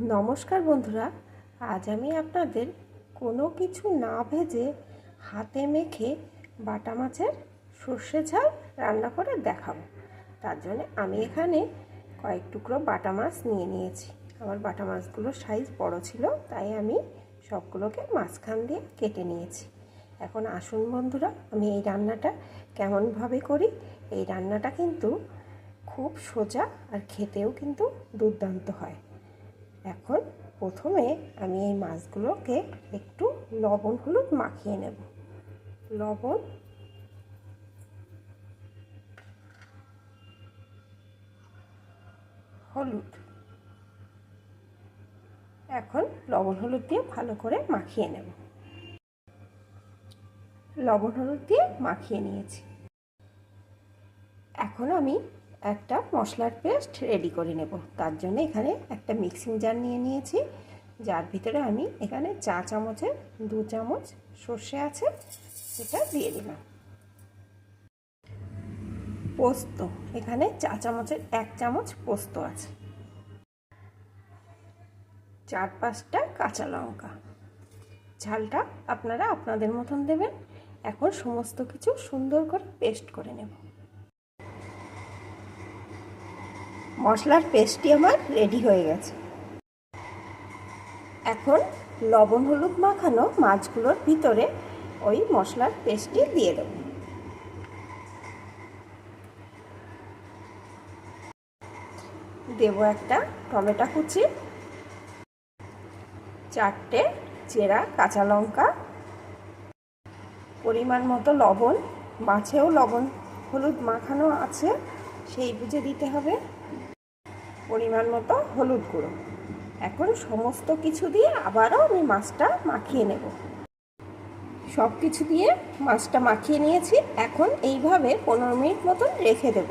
নমস্কার বন্ধুরা, আজ আমি আপনাদের কোনো কিছু না ভেজে হাতে মেখে বাটা মাছের সর্ষে ঝাল রান্না করে দেখাবো। তার জন্য আমি এখানে কয়েক টুকরো বাটা মাছ নিয়ে নিয়েছি। আমার বাটা মাছগুলোর সাইজ বড় ছিল, তাই আমি সবগুলোকে মাঝখান দিয়ে কেটে নিয়েছি। এখন আসুন বন্ধুরা, আমি এই রান্নাটা কেমনভাবে করি? এই রান্নাটা কিন্তু খুব সোজা আর খেতেও কিন্তু দুর্দান্ত হয়। এখন প্রথমে আমি এই মাছগুলোকে একটু লবণ হলুদ মাখিয়ে নেব। লবণ হলুদ। এখন লবণ হলুদ দিয়ে ভালো করে মাখিয়ে নেব। লবণ হলুদ দিয়ে মাখিয়ে নিয়েছি। এখন আমি একটা মশলার পেস্ট রেডি করে নেব। তার জন্য এখানে একটা মিক্সিং জার নিয়ে নিয়েছি। যার ভিতরে আমি এখানে চা চামচের দু চামচ সর্ষে আছে সেটা দিয়ে দিলাম। পোস্ত, এখানে চা চামচের এক চামচ পোস্ত আছে। চার পাঁচটা কাঁচা লঙ্কা। ঝালটা আপনারা আপনাদের মতন দেবেন। এখন সমস্ত কিছু সুন্দর করে পেস্ট করে নেব। মশলার পেস্টটি আমার রেডি হয়ে গেছে। এখন লবণ হলুদ মাখানো মাছগুলোর ভিতরে ওই মশলার পেস্টটি দিয়ে দেব। দেব একটা টমেটো কুচি, চারটে চেরা কাঁচা লঙ্কা, পরিমাণ মতো লবণ, মাছেও লবণ হলুদ মাখানো আছে, সেই বুঝে দিতে হবে। পরিমাণ মতো হলুদ গুঁড়ো। এখন সমস্ত কিছু দিয়ে আবারও আমি মাছটা মাখিয়ে নেব। সব কিছু দিয়ে মাছটা মাখিয়ে নিয়েছি। এখন এইভাবে পনেরো মিনিট মতন রেখে দেব।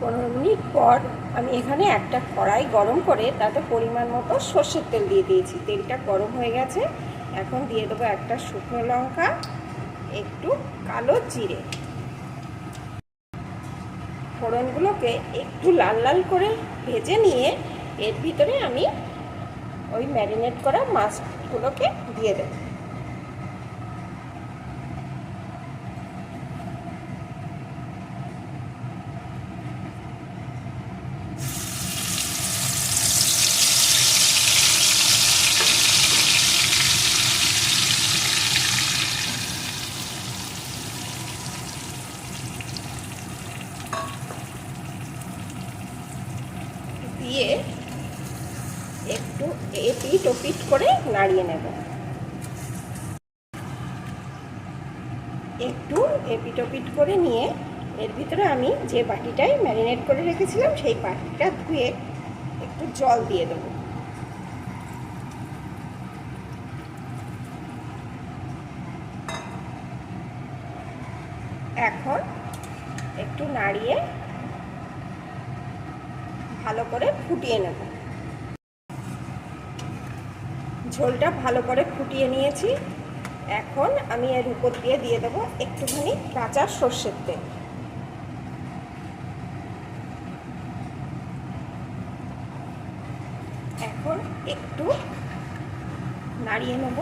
পনেরো মিনিট পর আমি এখানে একটা কড়াই গরম করে তাতে পরিমাণ মতো সর্ষের তেল দিয়ে দিয়েছি। তেলটা গরম হয়ে গেছে। এখন দিয়ে দেবো একটা শুকনো লঙ্কা, একটু কালো জিরে। ফোড়নগুলোকে একটু লাল লাল করে ভেজে নিয়ে এর ভিতরে আমি ওই ম্যারিনেট করা মাছগুলোকে দিয়ে দেব। দিয়ে একটু এপিট ওপিট করে নাড়িয়ে নেব। একটু এপিট ওপিট করে নিয়ে এর ভিতরে আমি যে বাটিটাই ম্যারিনেট করে রেখেছিলাম, সেই বাটিটা ধুয়ে একটু জল দিয়ে দেবো। এখন একটু নাড়িয়ে ভালো করে ফুটিয়ে নেব। ঝোলটা ভালো করে ফুটিয়ে নিয়েছি। এখন আমি এর উপর দিয়ে দিয়ে দেবো একটুখানি কাঁচা সর্ষের তেল। এখন একটু নাড়িয়ে নেব।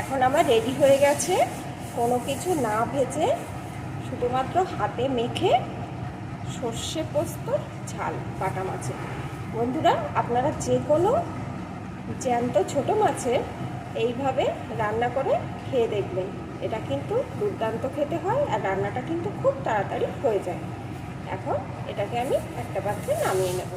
এখন আমার রেডি হয়ে গেছে। কোনো কিছু না ভেজে শুধুমাত্র হাতে মেখে সর্ষে পোস্ত, ঝাল, বাটা মাছের বন্ধুরা, আপনারা যে কোনো জ্যান্ত ছোট মাছের এইভাবে রান্না করে খেয়ে দেখবেন। এটা কিন্তু দুর্দান্ত খেতে হয় আর রান্নাটা কিন্তু খুব তাড়াতাড়ি হয়ে যায়। এখন এটাকে আমি একটা পাত্রে নামিয়ে নেব।